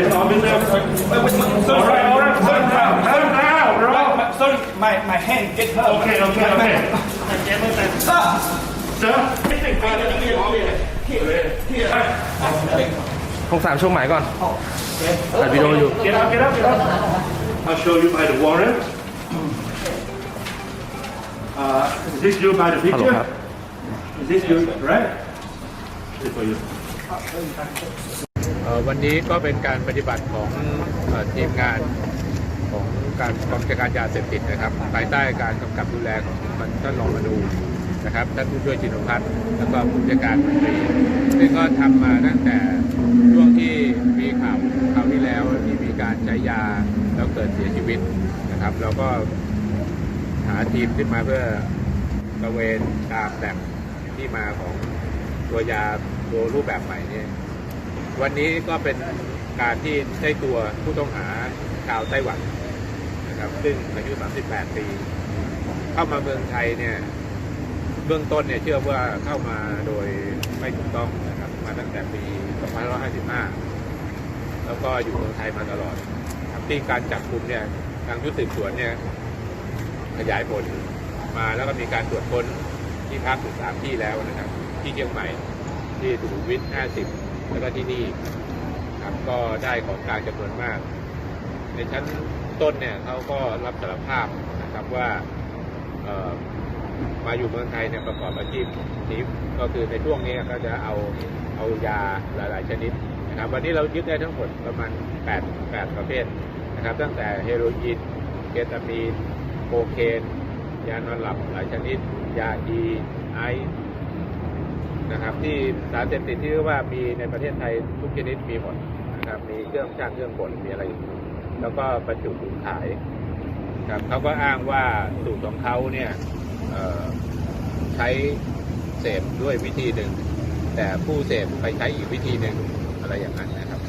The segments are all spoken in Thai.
it's all been there. All right, all right, sit down, sit down, bro. Sorry, my, my hand get hurt. Okay, okay, okay. Sir, คงสามช่วงหมายก่อนถ่ายวิดีโออยู่ Get up, get up, get up. I'll show you by the warrant. Uh, is this you by the picture? Hello, Is this you, right? This for you. วันนี้ก็เป็นการปฏิบัติของอทีมงานของการกองจัดการยาเสพติดนะครับภายใต้การกำกับดูแลของท่านรองมาดูนะครับท่านผู้ช่วยจินพัฒน์แล้วก็ผู้จัดการมนตรีซึ่งก็ทำมาตั้งแต่ช่วงที่มีข่าวข่าวที่แล้วที่มีการใช้ยาแล้วเกิดเสียชีวิตนะครับเราก็หาทีมขึ้นมาเพื่อตระเวนตามแหล่งที่มาของตัวยาตัวรูปแบบใหม่เนี่ย วันนี้ก็เป็นการที่ได้ตัวผู้ต้องหาชาวไต้หวันนะครับ ซึ่งอายุ 38 ปี เข้ามาเมืองไทยเนี่ย เบื้องต้นเนี่ยเชื่อว่าเข้ามาโดยไม่ถูกต้องนะครับ มาตั้งแต่ปี2555 แล้วก็อยู่เมืองไทยมาตลอดครับที่การจับกลุ่มเนี่ย ทางชุดสืบสวนเนี่ย ขยายผลมาแล้วก็มีการตรวจค้นที่พักถึงสามที่แล้วนะครับ ที่เชียงใหม่ที่สุขุมวิท 50 แล้วก็ที่นี่ครับก็ได้ของกลารจำนวนมาก ในชั้นต้นเนี่ยเขาก็รับสารภาพนะครับว่ามาอยู่เมืองไทยเนี่ยประกอบอาชีพนี้ก็คือในช่วงนี้ก็จะเอาเอายาหลาย ๆ ชนิดนะครับวันนี้เรายึดได้ทั้งหมดประมาณ 8 8 ประเภทนะครับ ตั้งแต่เฮโรอีนเคตามีนโคเคนยานอนหลับหลายชนิด ยาอีไอ นะครับ ที่สารเสพติดที่เรียกว่ามีในประเทศไทยทุกชนิดมีหมดนะครับมีเครื่องช่างเครื่องกลมีอะไรอยู่แล้วก็บรรจุถุงขายครับเขาก็อ้างว่าสูตรของเขาเนี่ยใช้เสพด้วยวิธีหนึ่ง แต่ผู้เสพไปใช้อีกวิธีหนึ่งอะไรอย่างนั้นนะครับ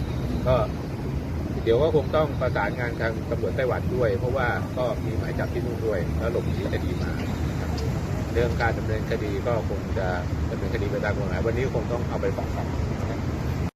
ก็เดี๋ยวก็คงต้องประสานงานทางตำรวจไต้หวันด้วย เพราะว่าก็มีหมายจับที่นู่นด้วย แล้วหลบหนีคดีมา เรื่องการดำเนินคดีก็คงจะดำเนินคดีไปตามกฎหมายวันนี้คงต้องเอาไปฝากขัง